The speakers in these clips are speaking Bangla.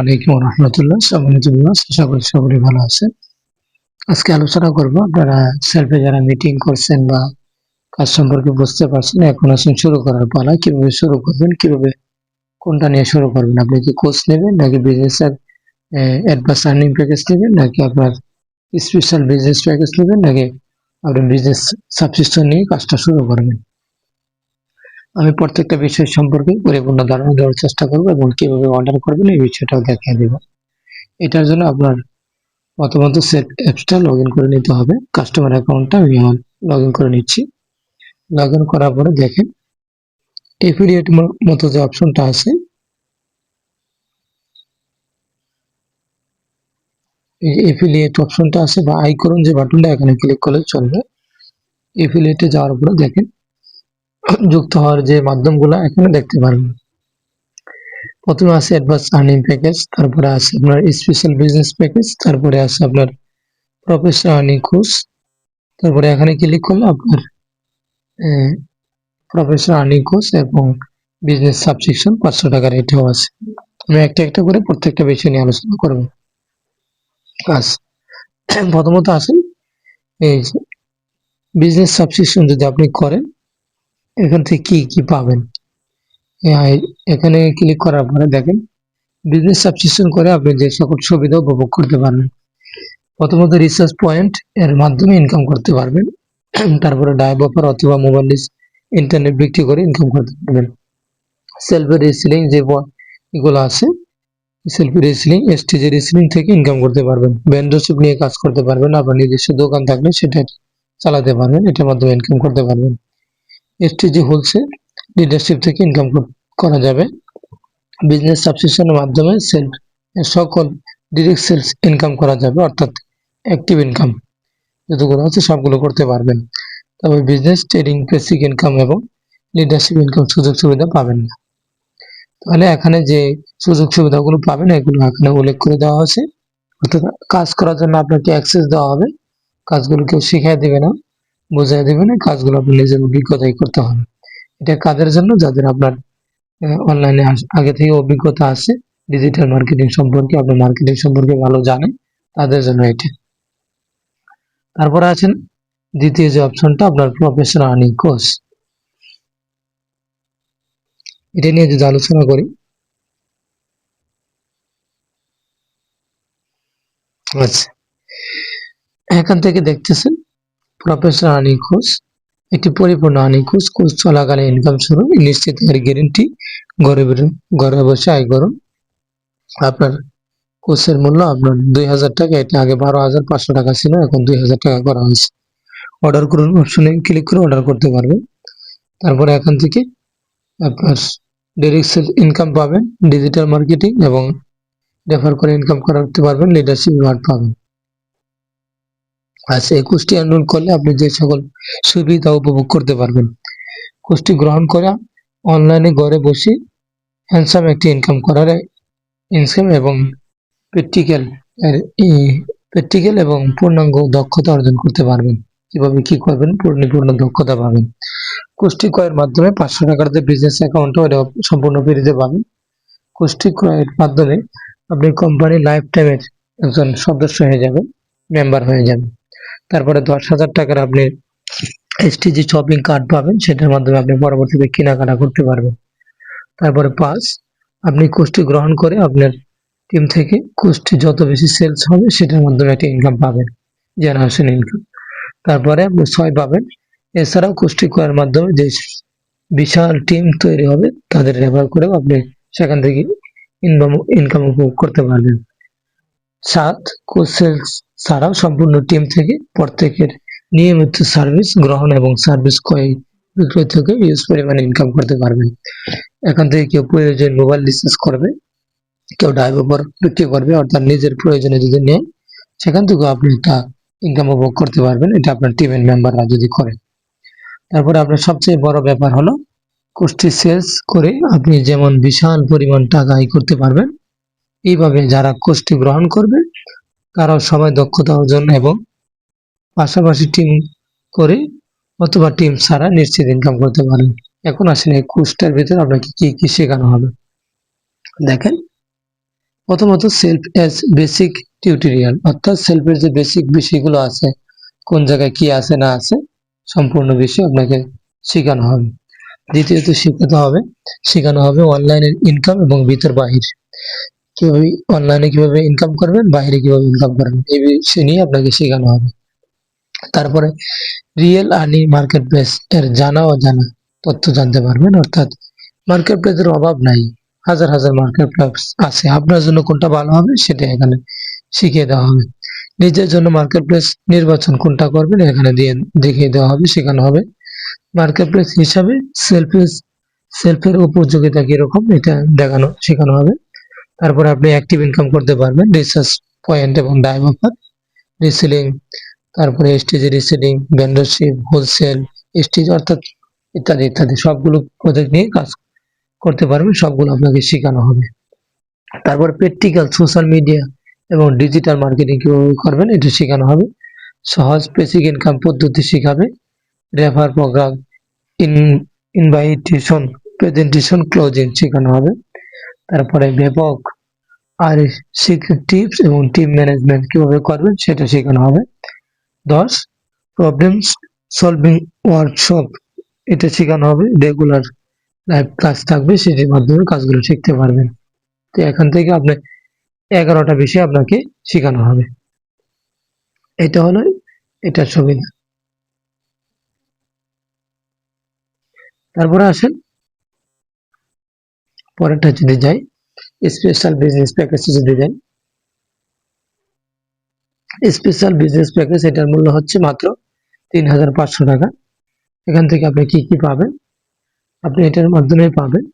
আলাইকুম রহমতুল্লাহ। সম্মানিত আশা করি সকলে ভালো আছেন। আজকে আলোচনা করব, আপনারা সেলফে যারা মিটিং করছেন বা কাজ সম্পর্কে বুঝতে পারছেন, এখন আছেন শুরু করার পালা। কীভাবে শুরু করবেন, কীভাবে কোনটা নিয়ে শুরু করবেন? আপনি কি কোর্স নেবেন, নাকি বিজনেস এর অ্যাডভান্স আর্নিং প্যাকেজ নেবেন, নাকি আপনার স্পেশাল বিজনেস প্যাকেজ নেবেন, নাকি আপনি বিজনেস সাবসিস্টেন্ট নিয়ে কাজটা শুরু করবেন? আমি প্রত্যেকটা বিষয় সম্পর্কে পরিপূর্ণ ধারণা দেওয়ার চেষ্টা করব এবং কীভাবে অর্ডার করবেন এই বিষয়টাও দেখিয়ে দেব। এটার জন্য আপনার প্রথমত সেট অ্যাপসটা লগ করে নিতে হবে। কাস্টমার অ্যাকাউন্টটা আমি আমার লগ করে নিচ্ছি। লগ করার পরে দেখেন এফিলিয়েট মতো যে অপশনটা আছে এফিলিয়েট অপশনটা আছে বা আইকরন যে বাটনটা এখানে ক্লিক করলে চলবে। এফিলিয়েটে যাওয়ার পরে দেখেন যুক্ত হওয়ার যে মাধ্যমগুলো এখানে দেখতে পারবেন। প্রথমে আছে অ্যাডভান্স আর্নিং প্যাকেজ তারপরে আছে আপনার স্পেশাল বিজনেস প্যাকেজ তারপরে আছে আপনার প্রফেশনাল আর্নিং কোর্স তারপরে এখানে ক্লিক করলে আপনার প্রফেশনাল আর্নিং কোর্স এবং বিজনেস সাবসেকশন পাঁচশো টাকার এটাও আছে। আমি একটা একটা করে প্রত্যেকটা বিষয় নিয়ে আলোচনা করব। প্রথমত আছেন এই বিজনেস সাবসেকশন যদি আপনি করেন এখান থেকে কি কি পাবেন? এখানে ক্লিক করার পরে দেখেন বিজনেস সাবস্ক্রিপশন করে আপনি যে সকল সুবিধা উপভোগ করতে পারবেন। প্রথমত রিসার্চ পয়েন্ট এর মাধ্যমে ইনকাম করতে পারবেন। তারপরে ডাইভ অফার অথবা মোবাইল ইন্টারনেট বিক্রি করে ইনকাম করতে পারবেন। সেলফি রিসিলিং যে এগুলো আছে সেলফি রিসিলিং এসটিজি রিসিলিং থেকে ইনকাম করতে পারবেন। ভেন্ডরশিপ নিয়ে কাজ করতে পারবেন, আপনার নিজস্ব দোকান থাকলে সেটা চালাতে পারবেন, এটার মাধ্যমে ইনকাম করতে পারবেন। এসটিজি হোলসেল লিডারশিপ থেকে ইনকাম করা যাবে। বিজনেস সাবসক্রিপশনের মাধ্যমে সেলফ সকল ডিরেক্ট সেলস ইনকাম করা যাবে, অর্থাৎ অ্যাক্টিভ ইনকাম যতগুলো আছে সবগুলো করতে পারবেন। তবে বিজনেস ট্রেডিং বেসিক ইনকাম এবং লিডারশিপ ইনকাম সুযোগ সুবিধা পাবেন না। তাহলে এখানে যে সুযোগ সুবিধাগুলো পাবেন, এগুলো এখানে উল্লেখ করে দেওয়া হয়েছে। অর্থাৎ কাজ করার জন্য আপনাকে অ্যাক্সেস দেওয়া হবে। কাজগুলো কেউ শিখিয়ে দেবে না। বোঝাই দেবে না কাজগুলো আপনি নিজের অভিজ্ঞতাই করতে হবে। এটা কাদের জন্য যাদের আপনার অনলাইনে আগে থেকে অভিজ্ঞতা আছে ডিজিটাল মার্কেটিং সম্পর্কে, আপনি মার্কেটিং সম্পর্কে ভালো জানেন, তাদের জন্য এটা। তারপরে আছেন, দ্বিতীয় যে অপশনটা আপনার প্রফেশনাল আর্নিং কোর্স এটা নিয়ে যদি আলোচনা করি আচ্ছা এখান থেকে দেখতেছেন প্রফেশনাল আর্নিং কোর্স একটি পরিপূর্ণ আর্নিং কোর্স কোর্স চলাকালে ইনকাম শুরু, নিশ্চিত গ্যারেন্টি ঘরে ঘরে বসে আয় করুন আপনার কোর্সের মূল্য আপনার দুই হাজার টাকা, এটা আগে বারো হাজার পাঁচশো টাকা ছিল, এখন দুই হাজার টাকা করা হয়েছে। অর্ডার করুন অপশনে ক্লিক করে অর্ডার করতে পারবেন। তারপরে এখান থেকে আপনার ডিরেক্ট ইনকাম পাবেন ডিজিটাল মার্কেটিং এবং রেফার করে ইনকাম করতে পারবেন লিডারশিপ ওয়ার্ড পাবেন। আচ্ছা এই এনরোল করলে আপনি যে সকল সুবিধা উপভোগ করতে পারবেন। কোর্সটি গ্রহণ করা অনলাইনে ঘরে বসে হ্যান্ডসাম একটি ইনকাম করার ইনকাম এবং প্র্যাকটিক্যাল প্র্যাকটিক্যাল এবং পূর্ণাঙ্গ দক্ষতা অর্জন করতে পারবেন। কীভাবে কি করবেন? পূর্ণপূর্ণ দক্ষতা পাবেন। কোর্সটি ক্রয়ের মাধ্যমে পাঁচশো টাকার যে বিজনেস অ্যাকাউন্ট ওটা সম্পূর্ণ ফ্রিতে পাবেন। কোর্সটি ক্রয়ের মাধ্যমে আপনি কোম্পানির লাইফ টাইমের একজন সদস্য হয়ে যাবেন মেম্বার হয়ে যাবেন। তারপরে দশ হাজার টাকার আপনি এসটিজি শপিং কার্ড পাবেন, সেটার মাধ্যমে আপনি পরবর্তীতে কেনাকাটা করতে পারবেন। তারপরে পাঁচ, আপনি কোর্সটি গ্রহণ করে আপনার টিম থেকে কোর্সটি যত বেশি সেলস হবে, সেটার মাধ্যমে একটা ইনকাম পাবেন জেনারেশন ইনকাম তারপরে আপনি ছয় পাবেন। এছাড়াও কোর্সটি করার মাধ্যমে যে বিশাল টিম তৈরি হবে, তাদের রেফার করেও আপনি সেখান থেকে ইনকাম ইনকাম করতে পারবেন। সাত কোর্স সেলস ছাড়াও সম্পূর্ণ টিম থেকে প্রত্যেকের নিয়মিত সার্ভিস গ্রহণ এবং সার্ভিস ক্রয় বিক্রয় থেকে ইউজ পরিমাণে ইনকাম করতে পারবেন। এখান থেকে কেউ প্রয়োজন মোবাইল রিচার্জ করবে, কেউ ড্রাইভার বিক্রি করবে, অর্থাৎ নিজের প্রয়োজনে যদি নেয় সেখান থেকেও আপনি একটা ইনকাম উপভোগ করতে পারবেন। এটা আপনার টিমের মেম্বাররা যদি করে। তারপরে আপনার সবচেয়ে বড় ব্যাপার হলো কোর্সটি সেলস করে আপনি যেমন বিশাল পরিমাণ টাকা আয় করতে পারবেন, এইভাবে যারা কোর্সটি গ্রহণ করবে তারাও সবাই দক্ষতা অর্জন এবং পাশাপাশি টিম করে অথবা টিম ছাড়া নিশ্চিত ইনকাম করতে পারেন এখন আসেন এই কোর্সটার ভিতরে আপনাকে কি কি শেখানো হবে। দেখেন, প্রথমত সেলফ এস বেসিক টিউটোরিয়াল অর্থাৎ সেলফের যে বেসিক বিষয়গুলো আছে, কোন জায়গায় কি আছে, না আছে, সম্পূর্ণ বিষয় আপনাকে শেখানো হবে। দ্বিতীয়ত শেখাতে হবে, শেখানো হবে অনলাইনের ইনকাম এবং ভিতর বাহির। কীভাবে অনলাইনে কীভাবে ইনকাম করবেন, বাইরে কীভাবে ইনকাম করবেন, এই বিষয় নিয়ে আপনাকে শেখানো হবে। তারপরে রিয়েল আর্নিং মার্কেট প্লেস এর জানা অজানা তথ্য জানতে পারবেন, অর্থাৎ মার্কেট প্লেসের অভাব নাই, হাজার হাজার মার্কেট প্লেস আছে। আপনার জন্য কোনটা ভালো হবে সেটা এখানে শিখিয়ে দেওয়া হবে। নিজের জন্য মার্কেট প্লেস নির্বাচন কোনটা করবেন এখানে দিয়ে, দেখিয়ে দেওয়া হবে, শেখানো হবে। মার্কেট প্লেস হিসাবে সেলফ সেলফের উপযোগিতা কীরকম এটা দেখানো, শেখানো হবে। তারপরে আপনি অ্যাক্টিভ ইনকাম করতে পারবেন রিসার্চ পয়েন্ট এবং ডাইভ অফার রিসেলিং তারপরে STG reselling vendorship wholesale stage অর্থাৎ ইত্যাদি ইত্যাদি, সবগুলো প্রজেক্ট নিয়ে কাজ করতে পারবেন, সবগুলো আপনাকে শেখানো হবে। তারপর প্র্যাকটিক্যাল সোশ্যাল মিডিয়া এবং ডিজিটাল মার্কেটিং কীভাবে করবেন, এটা শেখানো হবে। সহজ বেসিক ইনকাম পদ্ধতি শেখাবে refer program in invitation presentation closing শেখানো হবে। তারপরে ব্যাপক আর টিপস এবং টিম ম্যানেজমেন্ট কীভাবে করবেন সেটা শেখানো হবে। দশ প্রবলেম সলভিং ওয়ার্কশপ এটা শেখানো হবে। রেগুলার লাইভ ক্লাস থাকবে, সেটির মাধ্যমে কাজগুলো শিখতে পারবেন। তো এখান থেকে আপনি এগারোটা বিষয় আপনাকে শেখানো হবে। এটা হলো এটার সুবিধা তারপরে আসেন পরেরটা যদি যাই স্পেশাল বিজনেস প্যাকেজ যদি যাই স্পেশাল বিজনেস প্যাকেজ এটার মূল্য হচ্ছে মাত্র তিন হাজার পাঁচশো টাকা। এখান থেকে আপনি কি কি পাবেন? আপনি এটার মাধ্যমে পাবেন।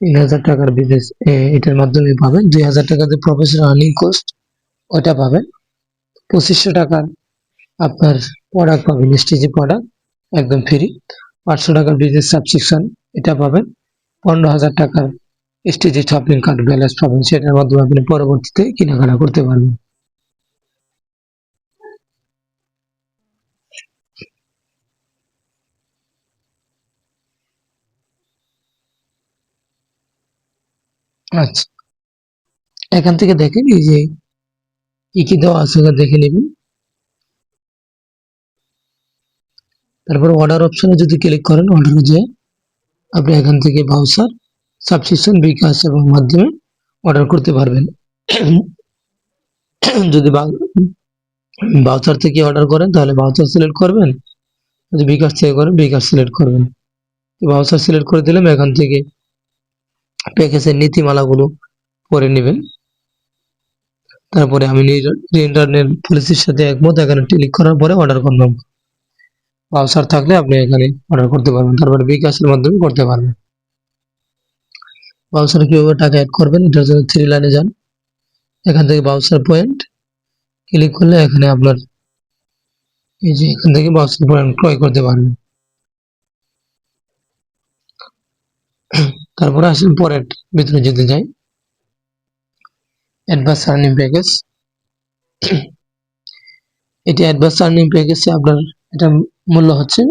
তিন হাজার টাকার বিজনেস এটার মাধ্যমে পাবেন। দুই হাজার টাকাতে প্রফেশনাল আর্নিং কোস্ট ওটা পাবেন। পঁচিশশো টাকার আপনার প্রোডাক্ট পাবেন স্টেজে প্রোডাক্ট একদম ফ্রি পাঁচশো টাকার বিজনেস সাবস্ক্রিপশন এটা পাবেন। পনেরো হাজার টাকার স্টেজে শপিং কার্ড ব্যালেন্স পাবেন, সেটার মাধ্যমে আপনি পরবর্তীতে কেনাকাটা করতে পারবেন। আচ্ছা এখান থেকে দেখেন এই যে কি কি দেওয়া আছে, ওটা দেখে নেবেন। তারপর অর্ডার অপশনে যদি ক্লিক করেন অর্ডারে যে আপনি এখান থেকে ভাউচার সাবস্ক্রিপশন বিকাশ এবং মাধ্যমে অর্ডার করতে পারবেন। যদি ভাউচার থেকে অর্ডার করেন, তাহলে ভাউচার সিলেক্ট করবেন। যদি বিকাশ থেকে করেন, বিকাশ সিলেক্ট করবেন। ভাউচার সিলেক্ট করে দিলাম, এখান থেকে প্যাকেজের নীতিমালাগুলো পড়ে নেবেন। তারপরে আমি ইন্টারনেট পলিসির সাথে একমত, এখানে ক্লিক করার পরে অর্ডার করলাম বাউসার থাকলে আপনি এখানে অর্ডার করতে পারবেন। তারপরে বিকাশের মাধ্যমে করতে পারবেন। বাউসারে কীভাবে টাকা অ্যাড করবেন, এটার জন্য থ্রি লাইনে যান। এখান থেকে বাউসার পয়েন্ট ক্লিক করলে এখানে আপনার এই যে এখান থেকে বাউসার পয়েন্ট ক্রয় করতে পারবেন। তারপরে আসেন পরের ভিতরে যেতে যাই। অ্যাডভান্স আর্নিং প্যাকেজ এটি অ্যাডভান্স আর্নিং প্যাকেজে আপনার এটা মূল্য হচ্ছে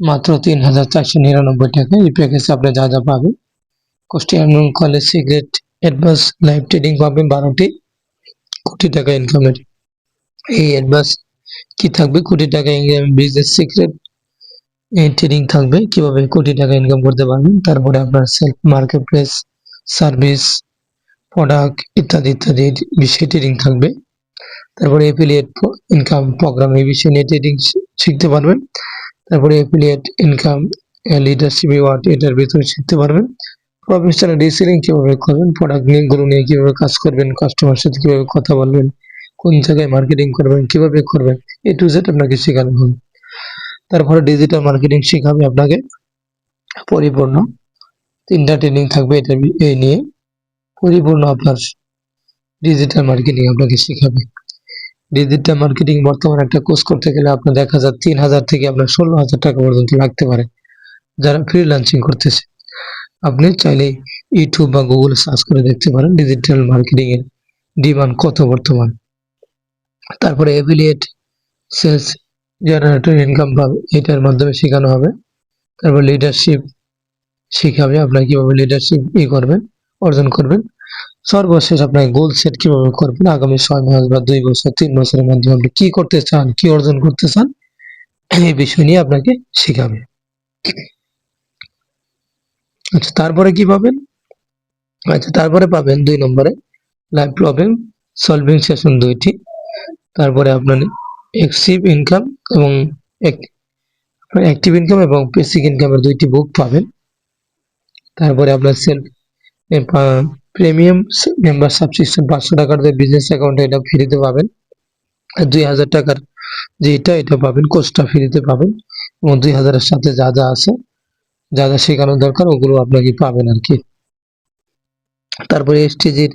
মাত্র তিন হাজার চারশো নিরানব্বই টাকা। এই প্যাকেজে আপনি যা যা পাবেন। কোষ্টি earning college secret advance live trading পাবেন বারোটি। কোটি টাকা ইনকামের এই অ্যাডভান্স কি থাকবে? কোটি টাকা ইনকাম বিজনেস সিক্রেট ট্রেডিং থাকবে। কীভাবে কোটি টাকা ইনকাম করতে পারবেন? তারপরে আপনার self market place service product ইত্যাদি ইত্যাদি বিষয়ে ট্রেডিং থাকবে। তারপরে এফিলিয়েট ইনকাম প্রোগ্রাম এই বিষয়ে নিয়ে ট্রেডিং শিখতে পারবেন। তারপরে এফিলিয়েট ইনকাম লিডারশিপ ওয়ার্ড এটার ভিতরে শিখতে পারবেন। প্রফেশনাল রিসেলিং কীভাবে করবেন প্রোডাক্ট নিয়ে, গুলো নিয়ে কীভাবে কাজ করবেন কাস্টমার সাথে কীভাবে কথা বলবেন, কোন জায়গায় মার্কেটিং করবেন, কীভাবে করবেন এ টু জেড আপনাকে শেখানো হবে। তারপরে ডিজিটাল মার্কেটিং শেখাবে আপনাকে। পরিপূর্ণ। তিনটা ট্রেনিং থাকবে এটা এই নিয়ে। পরিপূর্ণ আপনার ডিজিটাল মার্কেটিং আপনাকে শেখাবে। ডিজিটাল মার্কেটিং বর্তমানে একটা কোর্স করতে গেলে আপনার দেখা যায় তিন হাজার থেকে আপনার ষোলো হাজার টাকা পর্যন্ত লাগতে পারে। যারা ফ্রিল্যান্সিং করতেছে, আপনি চাইলে ইউটিউব বা গুগল সার্চ করে দেখতে পারেন ডিজিটাল মার্কেটিং এর ডিমান্ড কত বর্তমান। তারপরে এফিলিয়েট সেলস জেনারেটর ইনকাম পাবে এটার মাধ্যমে শেখানো হবে। তারপর লিডারশিপ শিখাবে আপনার কীভাবে লিডারশিপ ই করবেন, অর্জন করবেন। সর্বশেষ আপনার গোল সেট কীভাবে করবেন? আগামী ছয় মাস বা দুই বছর, তিন বছরের মধ্যে আপনি কি করতে চান, কি অর্জন করতে চান, এই বিষয় নিয়ে আপনাকে শেখাবে। আচ্ছা তারপরে কি পাবেন? আচ্ছা তারপরে পাবেন দুই নম্বরে লাইভ প্রবলেম সলভিং সেশন দুইটি। তারপরে আপনার এক্সিভ ইনকাম এবং অ্যাক্টিভ ইনকাম এবং পেসিক ইনকামের দুইটি বুক পাবেন। তারপরে আপনার সেলফ প্রিমিয়াম মেম্বার সাবস্ক্রিপশন পাঁচশো টাকার যে বিজনেস অ্যাকাউন্টে এটা ফ্রিতে পাবেন। দুই হাজার টাকার যে এটা এটা পাবেন কোর্সটা ফ্রিতে পাবেন। এবং দুই হাজারের সাথে যা যা আছে, যা যা শেখানো দরকার, ওগুলো আপনাকে পাবেন আর কি। তারপরে এসটিজির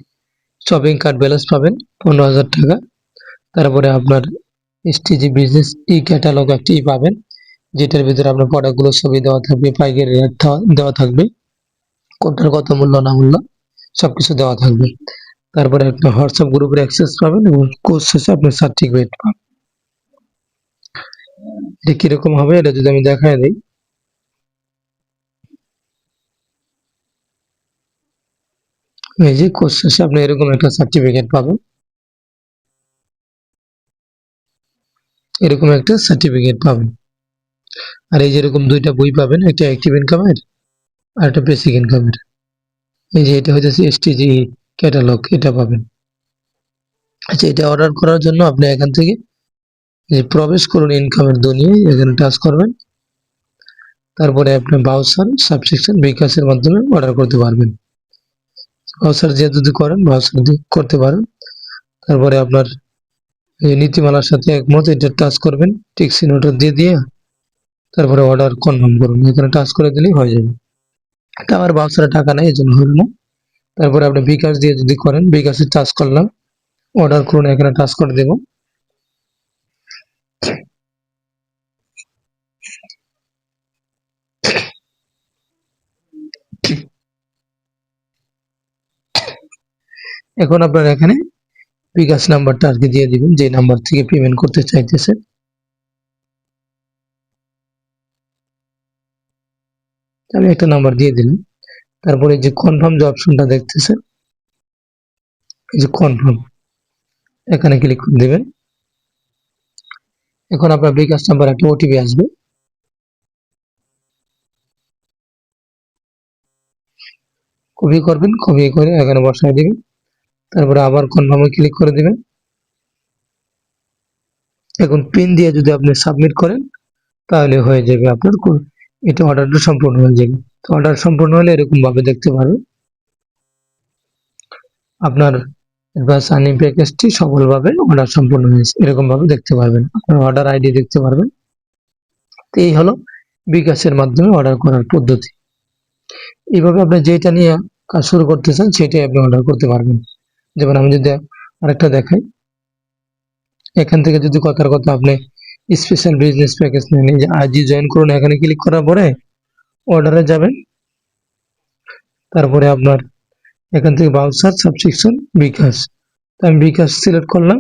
শপিং কার্ড ব্যালেন্স পাবেন, পনেরো হাজার টাকা। তারপরে আপনার এসটিজি বিজনেস ই ক্যাটালগ একটি পাবেন, যেটার ভিতরে আপনার প্রোডাক্টগুলো ছবি দেওয়া থাকবে, পাইকারি রেট দেওয়া থাকবে। কোনটার কত মূল্য, না মূল্য সবকিছু দেওয়া থাকবে। তারপরে একটা হোয়াটসঅ্যাপ গ্রুপের অ্যাক্সেস পাবেন এবং কোর্স শেষে আপনার সার্টিফিকেট পাবেন। এটা কীরকম হবে এটা যদি আমি দেখায় দিই। এই যে কোর্স শেষে আপনি এরকম একটা সার্টিফিকেট পাবেন। এরকম একটা সার্টিফিকেট পাবেন। আর এই যেরকম দুইটা বই পাবেন, একটা অ্যাক্টিভ ইনকামের আর একটা বেসিক ইনকামের এই যে এটা হচ্ছে এসটিজি ক্যাটালগ এটা পাবেন। আচ্ছা এটা অর্ডার করার জন্য আপনি এখান থেকে যে প্রবেশ করুন ইনকামের দুনিয়ায় এখানে টাচ করবেন। তারপরে আপনি বাউসার সাবসেকশন বিকাশের মাধ্যমে অর্ডার করতে পারবেন। বাউসার যে যদি করেন বাউসার দিয়ে করতে পারেন। তারপরে আপনার নীতিমালার সাথে একমত, এটা টাচ করবেন টিক চিহ্নটা দিয়ে দিয়ে, তারপরে অর্ডার কনফার্ম করুন। এখানে টাচ করে দিলেই হয়ে যাবে। এটা আমার বাউসারে টাকা নেই এই জন্য হলো না। তারপরে আপনি বিকাশ দিয়ে যদি করেন বিকাশে টাচ করলাম অর্ডার করুন, এখানে টাচ করে দেব। এখন আপনার এখানে বিকাশ নাম্বারটা আর কি দিয়ে দিবেন, যে নাম্বার থেকে পেমেন্ট করতে চাইতেছেন। আমি একটা নাম্বার দিয়ে দিলাম। তারপরে যে কনফার্ম যে অপশনটা দেখতেছেন, এই যে কনফার্ম এখানে ক্লিক করে দেবেন। এখন আপনার বিকাশ নাম্বার একটা ওটিপি আসবে। কপি করবেন কপি করে এখানে বসায় দিবেন। তারপরে আবার কনফার্মে ক্লিক করে দিবেন। এখন পিন দিয়ে যদি আপনি সাবমিট করেন, তাহলে হয়ে যাবে আপনার এটা অর্ডারটা সম্পূর্ণ হয়ে যাবে। তো অর্ডার সম্পূর্ণ হলে এরকম ভাবে দেখতে পারবেন আপনার অ্যাডভান্স আর্নিং প্যাকেজটি সফলভাবে অর্ডার সম্পূর্ণ হয়েছে। এরকম ভাবে দেখতে পারবেন। আপনার অর্ডার আইডি দেখতে পারবেন। তো এই হলো বিকাশের মাধ্যমে অর্ডার করার পদ্ধতি। এইভাবে আপনি যেটা নিয়ে কাজ শুরু করতে চান, সেটাই আপনি অর্ডার করতে পারবেন। যেমন আমি যদি আরেকটা দেখাই। এখান থেকে যদি কথার কথা আপনি স্পেশাল বিজনেস প্যাকেজ নেন। এই যে আজই জয়েন করুন এখানে ক্লিক করার পরে অর্ডারে যাবেন। তারপরে আপনার এখান থেকে বাউচার সাবস্ক্রিপশন বিকাশ। আমি বিকাশ সিলেক্ট করলাম।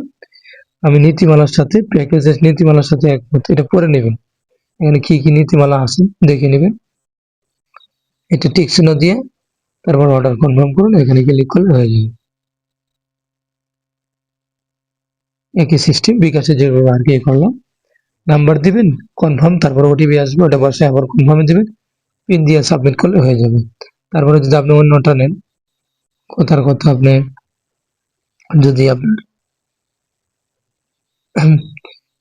আমি নীতিমালার সাথে প্যাকেজের নীতিমালার সাথে একমত। এটা পরে নেবেন। এখানে কি কি নীতিমালা আছে দেখে নেবেন। এটা টিক দিয়ে তারপর অর্ডার কনফার্ম করুন। এখানে ক্লিক করলে হয়ে যাবে। একই সিস্টেম বিকাশে যেভাবে আর কি করলাম। নাম্বার দিবেন কনফার্ম তারপর ওটিপি আসবে, ওটা বসে আবার কনফার্মে দিবেন পিন দিয়ে সাবমিট করলে হয়ে যাবে। তারপরে যদি আপনি অন্যটা নেন, কথার কথা আপনি, যদি আপনার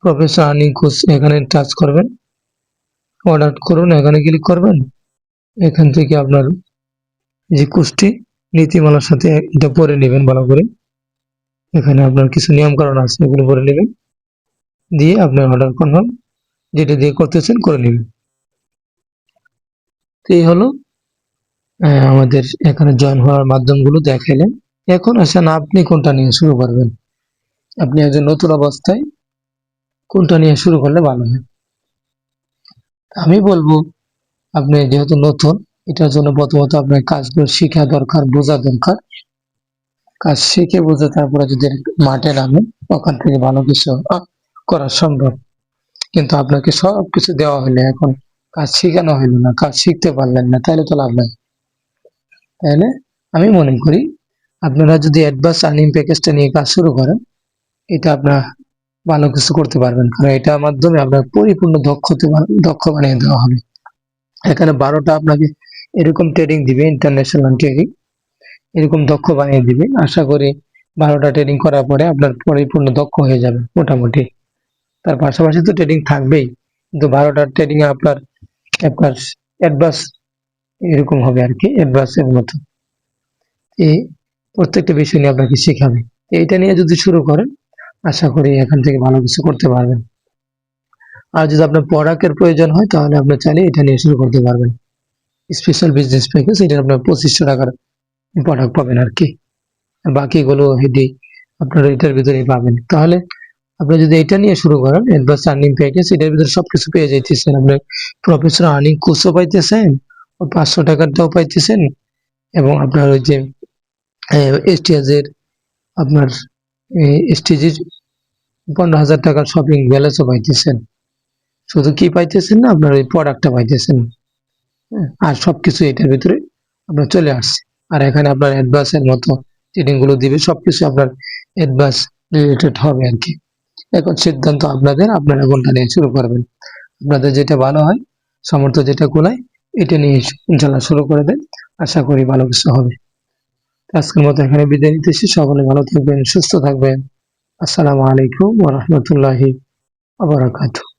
প্রফেসর আর্নিং কোর্স এখানে টাচ করবেন অর্ডার করুন, এখানে ক্লিক করবেন, এখান থেকে আপনার যে কোর্সটি নীতিমালার সাথে এটা পরে নেবেন ভালো করে। এখানে আপনার কিছু নিয়ম কারণ আছে, এগুলো পরে নেবেন। দিয়ে আপনার অর্ডার কনফার্ম যেটা দিয়ে করতেছেন করে নেবেন। তো এই হলো আমাদের এখানে জয়েন হওয়ার মাধ্যমগুলো দেখাইলেন। এখন আসেন আপনি কোনটা নিয়ে শুরু করবেন? আপনি একজন নতুন অবস্থায় কোনটা নিয়ে শুরু করলে ভালো হয়? আমি বলব, আপনি যেহেতু নতুন, এটার জন্য প্রথমত আপনার কাজগুলো শেখা দরকার, বোঝা দরকার। কাজ শিখে বুঝে তারপরে যদি মাঠে নামেন, ওখান থেকে ভালো কিছু করা সম্ভব। কিন্তু আপনাকে সব কিছু দেওয়া হলে এখন। কাজ শেখানো হলো না, কাজ শিখতে পারলেন না, তাহলে তো লাভ নাই। তাহলে আমি মনে করি, আপনারা যদি অ্যাডভান্স আর্নিং প্যাকেজটা নিয়ে কাজ শুরু করেন, এটা আপনার ভালো কিছু করতে পারবেন। কারণ এটার মাধ্যমে আপনার পরিপূর্ণ দক্ষতে দক্ষ বানিয়ে দেওয়া হবে। এখানে বারোটা আপনাকে এরকম ট্রেডিং দিবে ইন্টারন্যাশনাল ট্রেডিং এরকম দক্ষ বানিয়ে দিবে। আশা করি বারোটা ট্রেডিং করার পরে আপনার পরিপূর্ণ দক্ষ হয়ে যাবে, মোটামুটি। তার পাশাপাশি তো ট্রেডিং থাকবেই। কিন্তু বারোটার ট্রেডিং আপনার আপনার অ্যাডভান্স এরকম হবে আর কি অ্যাডভান্সের মতো। এই প্রত্যেকটা বিষয় নিয়ে আপনাকে শেখাবে এইটা নিয়ে যদি শুরু করেন, আশা করি এখান থেকে ভালো কিছু করতে পারবেন। আর যদি আপনার প্রোডাক্টের প্রয়োজন হয়, তাহলে আপনি চাইলে এটা নিয়ে শুরু করতে পারবেন। স্পেশাল বিজনেস প্যাকেজ এটা আপনার পঁচিশশো টাকার প্রোডাক্ট পাবেন আর কি। বাকিগুলো হেডি আপনারা এটার ভিতরেই পাবেন। তাহলে আপনি যদি এটা নিয়ে শুরু করেন অ্যাডভান্স আর্নিং প্যাকেজ এটার ভিতরে সবকিছু পেয়ে যাইতেছেন। আপনার প্রফেশনাল আর্নিং কোর্সও পাইতেছেন পাঁচশো টাকারটাও পাইতেছেন এবং আপনার ওই যে এসটিএস এর আপনার এসটিজির পনেরো হাজার টাকার শপিং ব্যালেন্সও পাইতেছেন। শুধু কি পাইতেছেন না আপনার ওই প্রোডাক্টটা পাইতেছেন। হ্যাঁ, আর সবকিছু এটার ভিতরে আপনার চলে আসছে। আর এখানে আপনার অ্যাডভান্সের মতো ট্রেনিংগুলো দিবে সবকিছু আপনার অ্যাডভান্স রিলেটেড হবে আর কি। এখন সিদ্ধান্ত আপনাদের, আপনারা কোনটা নিয়ে শুরু করবেন? আপনাদের যেটা ভালো হয় সমর্থ যেটা কোলায়, এটা নিয়ে ইনশাল্লাহ শুরু করে দেন। আশা করি ভালো কিছু হবে। আজকের মতো এখানে বিদায় নিতেছি। সকলে ভালো থাকবেন, সুস্থ থাকবেন। আসসালামু আলাইকুম ওয়া রাহমাতুল্লাহি ওয়া বারাকাতুহু।